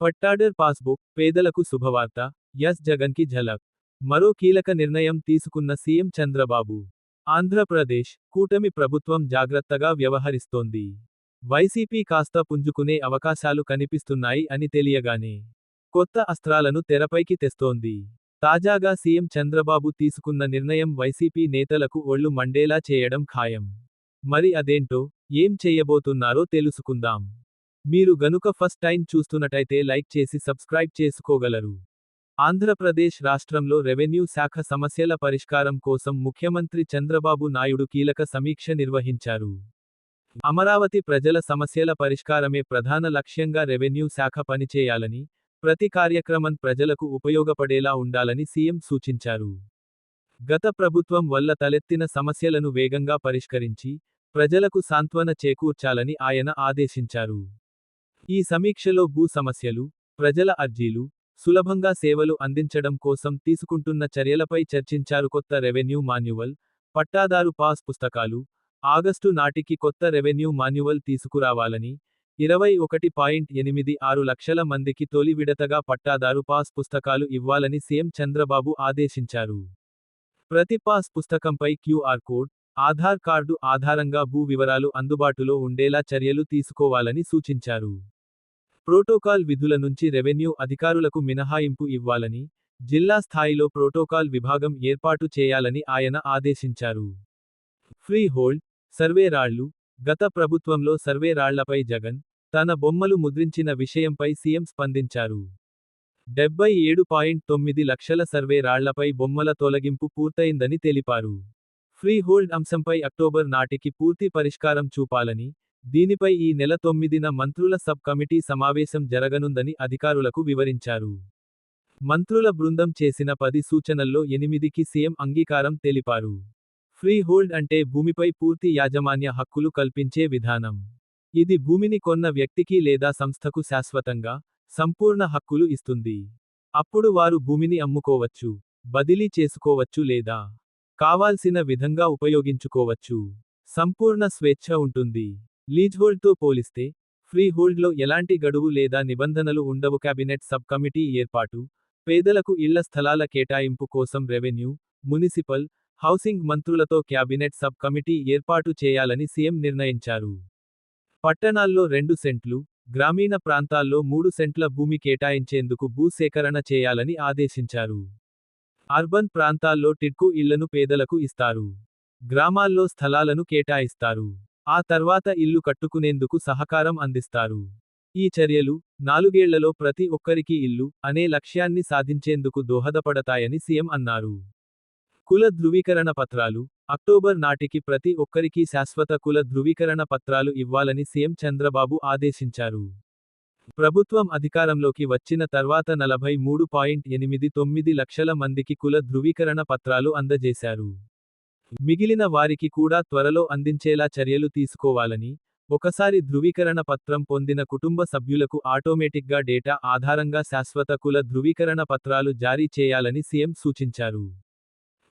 పట్టాడర్ passbook పేదలకు శుభవార్త yes జగన్కి ఝలక్. మరో కీలక నిర్ణయం తీసుకున్న సీఎం చంద్రబాబు. ఆంధ్రప్రదేశ్ కూటమి ప్రభుత్వం జాగ్రత్తగా వ్యవహరిస్తోంది. వైసీపీ కాస్త పుంజుకునే అవకాశాలు కనిపిస్తున్నాయి అని తెలియగానే కొత్త అస్త్రాలను తెరపైకి తెస్తోంది. తాజాగా సీఎం చంద్రబాబు తీసుకున్న నిర్ణయం వైసీపీ నేతలకు ఒళ్ళు మండేలా చేయడం ఖాయం. మరి అదేంటో ఏం చేయబోతున్నారో తెలుసుకుందాం. మీరు గనుక ఫస్ట్ టైం చూస్తున్నట్టయితే లైక్ చేసి సబ్స్క్రైబ్ చేసుకోగలరు. ఆంధ్రప్రదేశ్ రాష్ట్రంలో రెవెన్యూ శాఖ సమస్యల పరిష్కారం కోసం ముఖ్యమంత్రి చంద్రబాబు నాయుడు కీలక సమీక్ష నిర్వహించారు. అమరావతి ప్రజల సమస్యల పరిష్కారమే ప్రధాన లక్ష్యంగా రెవెన్యూ శాఖ పనిచేయాలని ప్రతి కార్యక్రమం ప్రజలకు ఉపయోగపడేలా ఉండాలని సీఎం సూచించారు. గత ప్రభుత్వం వల్ల తలెత్తిన సమస్యలను వేగంగా పరిష్కరించి ప్రజలకు సాంత్వన చేకూర్చాలని ఆయన ఆదేశించారు. ఈ సమీక్షలో భూ సమస్యలు ప్రజల అర్జీలు సులభంగా సేవలు అందించడం కోసం తీసుకుంటున్న చర్యలపై చర్చించారు కొత్త రెవెన్యూ మాన్యువల్ పట్టాదారు పాస్ పుస్తకాలు ఆగస్టు నాటికి కొత్త రెవెన్యూ మాన్యువల్ తీసుకురావాలని ఇరవై ఒకటి పాయింట్ ఎనిమిది ఆరు లక్షల మందికి తొలి విడతగా పట్టాదారు పాస్ పుస్తకాలు ఇవ్వాలని సీఎం చంద్రబాబు ఆదేశించారు. ప్రతి పాస్ పుస్తకంపై క్యూఆర్ కోడ్ ఆధార్ కార్డు ఆధారంగా భూ వివరాలు అందుబాటులో ఉండేలా చర్యలు తీసుకోవాలని సూచించారు. ప్రోటోకాల్ విధుల నుంచి రెవెన్యూ అధికారులకు మినహాయింపు ఇవ్వాలని జిల్లా స్థాయిలో ప్రోటోకాల్ విభాగం ఏర్పాటు చేయాలని ఆయన ఆదేశించారు. ఫ్రీ హోల్డ్ గత ప్రభుత్వంలో సర్వేరాళ్ళపై జగన్ తన బొమ్మలు ముద్రించిన విషయంపై సీఎం స్పందించారు. డెబ్బై ఏడు పాయింట్ తొమ్మిది లక్షల సర్వే రాళ్ళపై బొమ్మల తొలగింపు పూర్తయిందని తెలిపారు. ఫ్రీహోల్డ్ అంశంపై అక్టోబర్ నాటికి పూర్తి పరిష్కారం చూపాలని దీనిపై ఈ నెల తొమ్మిదిన మంత్రుల సబ్ కమిటీ సమావేశం జరగనుందని అధికారులకు వివరించారు. మంత్రుల బృందం చేసిన పది సూచనల్లో ఎనిమిదికి సీఎం అంగీకారం తెలిపారు. ఫ్రీ హోల్డ్ అంటే భూమిపై పూర్తి యాజమాన్య హక్కులు కల్పించే విధానం. ఇది భూమిని కొన్న వ్యక్తికి లేదా సంస్థకు శాశ్వతంగా సంపూర్ణ హక్కులు ఇస్తుంది. అప్పుడు వారు భూమిని అమ్ముకోవచ్చు బదిలీ చేసుకోవచ్చు లేదా కావాల్సిన విధంగా ఉపయోగించుకోవచ్చు. సంపూర్ణ స్వేచ్ఛ ఉంటుంది. లీజ్హోల్డ్తో పోలిస్తే ఫ్రీ హోల్డ్లో ఎలాంటి గడువు లేదా నిబంధనలు ఉండవు. కేబినెట్ సబ్ కమిటీ ఏర్పాటు పేదలకు ఇళ్ళ స్థలాల కేటాయింపు కోసం రెవెన్యూ మునిసిపల్ హౌసింగ్ మంత్రులతో క్యాబినెట్ సబ్ కమిటీ ఏర్పాటు చేయాలని సీఎం నిర్ణయించారు. పట్టణాల్లో రెండు సెంట్లు గ్రామీణ ప్రాంతాల్లో మూడు సెంట్ల భూమి కేటాయించేందుకు భూసేకరణ చేయాలని ఆదేశించారు. అర్బన్ ప్రాంతాల్లో టిడ్కు ఇళ్ళను పేదలకు ఇస్తారు. గ్రామాల్లో స్థలాలను కేటాయిస్తారు. ఆ తర్వాత ఇల్లు కట్టుకునేందుకు సహకారం అందిస్తారు. ఈ చర్యలు నాలుగేళ్ళలో ప్రతి ఒక్కరికి ఇల్లు అనే లక్ష్యాన్ని సాధించేందుకు దోహదపడతాయని సీఎం అన్నారు. కుల ధృవీకరణ పత్రాలు అక్టోబర్ నాటికి ప్రతి ఒక్కరికి శాశ్వత కుల ధృవీకరణ పత్రాలు ఇవ్వాలని సీఎం చంద్రబాబు ఆదేశించారు. ప్రభుత్వం అధికారంలోకి వచ్చిన తర్వాత నలభై మూడు పాయింట్ ఎనిమిది తొమ్మిది లక్షల మందికి కుల ధృవీకరణ పత్రాలు అందజేశారు. మిగిలిన వారికి కూడా త్వరలో అందించేలా చర్యలు తీసుకోవాలని ఒకసారి ధృవీకరణ పత్రం పొందిన కుటుంబ సభ్యులకు ఆటోమేటిక్గా డేటా ఆధారంగా శాశ్వత కుల ధృవీకరణ పత్రాలు జారీ చేయాలని సీఎం సూచించారు.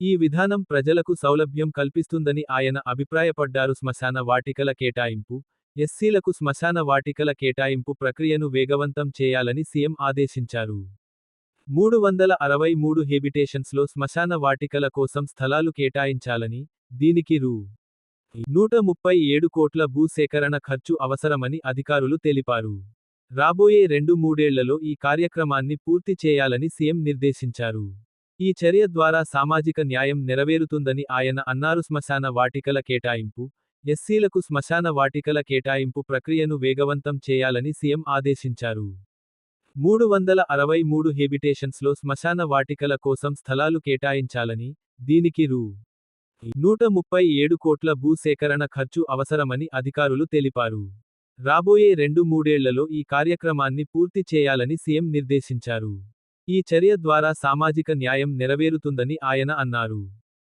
ఈ విధానం ప్రజలకు సౌలభ్యం కల్పిస్తుందని ఆయన అభిప్రాయపడ్డారు. శ్మశాన వాటికల కేటాయింపు ఎస్సీలకు శ్మశాన వాటికల కేటాయింపు ప్రక్రియను వేగవంతం చేయాలని సీఎం ఆదేశించారు. మూడు వందల అరవై మూడు హెబిటేషన్స్లో శ్మశాన వాటికల కోసం స్థలాలు కేటాయించాలని దీనికి రూ. నూట ముప్పై ఏడు కోట్ల భూసేకరణ ఖర్చు అవసరమని అధికారులు తెలిపారు. రాబోయే రెండు మూడేళ్ళలో ఈ కార్యక్రమాన్ని పూర్తి చేయాలని సీఎం నిర్దేశించారు. ఈ చర్య ద్వారా సామాజిక న్యాయం నెరవేరుతుందని ఆయన అన్నారు. శ్మశాన వాటికల కేటాయింపు ఎస్సీలకు శ్మశాన వాటికల కేటాయింపు ప్రక్రియను వేగవంతం చేయాలని సీఎం ఆదేశించారు. మూడు వందల అరవై మూడు హెబిటేషన్స్లో శ్మశాన వాటికల కోసం స్థలాలు కేటాయించాలని దీనికి రూ. నూట ముప్పై ఏడు కోట్ల భూసేకరణ ఖర్చు అవసరమని అధికారులు తెలిపారు. రాబోయే రెండు మూడేళ్ళలో ఈ కార్యక్రమాన్ని పూర్తి చేయాలని సీఎం నిర్దేశించారు. ఈ చర్య ద్వారా సామాజిక న్యాయం నెరవేరుతుందని ఆయన అన్నారు.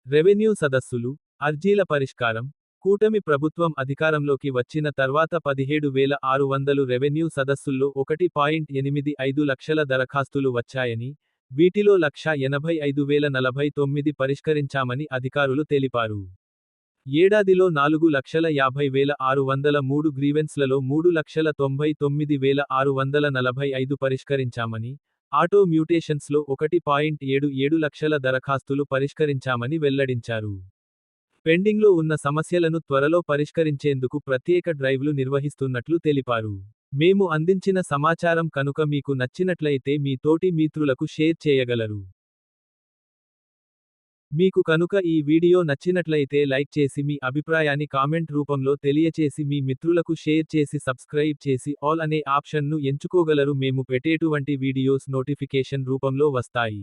రెవెన్యూ సదస్సులు అర్జీల పరిష్కారం కూటమి ప్రభుత్వం అధికారంలోకి వచ్చిన తర్వాత పదిహేడు వేల ఆరు వందలు రెవెన్యూ సదస్సుల్లో ఒకటి పాయింట్ ఎనిమిది ఐదు లక్షల దరఖాస్తులు వచ్చాయని వీటిలో లక్ష ఎనభై ఐదు వేల నలభై తొమ్మిది పరిష్కరించామని అధికారులు తెలిపారు ఏడాదిలో నాలుగు లక్షల యాభై వేల ఆరు వందల మూడు గ్రీవెన్స్లలో మూడు లక్షల తొంభై తొమ్మిది వేల ఆరు వందల నలభై ఐదు పరిష్కరించామని, ఆటో మ్యూటేషన్స్లో ఒకటి పాయింట్ ఏడు ఏడు లక్షల దరఖాస్తులు పరిష్కరించామని వెల్లడించారు. పెండింగ్లో ఉన్న సమస్యలను త్వరలో పరిష్కరించేందుకు ప్రత్యేక డ్రైవ్లు నిర్వహిస్తున్నట్లు తెలిపారు. మేము అందించిన సమాచారం కనుక మీకు నచ్చినట్లయితే మీ తోటి మిత్రులకు షేర్ చేయగలరు. మీకు కనుక ఈ వీడియో నచ్చినట్లయితే లైక్ చేసి మీ అభిప్రాయాన్ని కామెంట్ రూపంలో తెలియచేసి మీ మిత్రులకు షేర్ చేసి సబ్స్క్రైబ్ చేసి ఆల్ అనే ఆప్షన్ను ఎంచుకోగలరు మేము పెట్టేటువంటి వీడియోస్ నోటిఫికేషన్ రూపంలో వస్తాయి.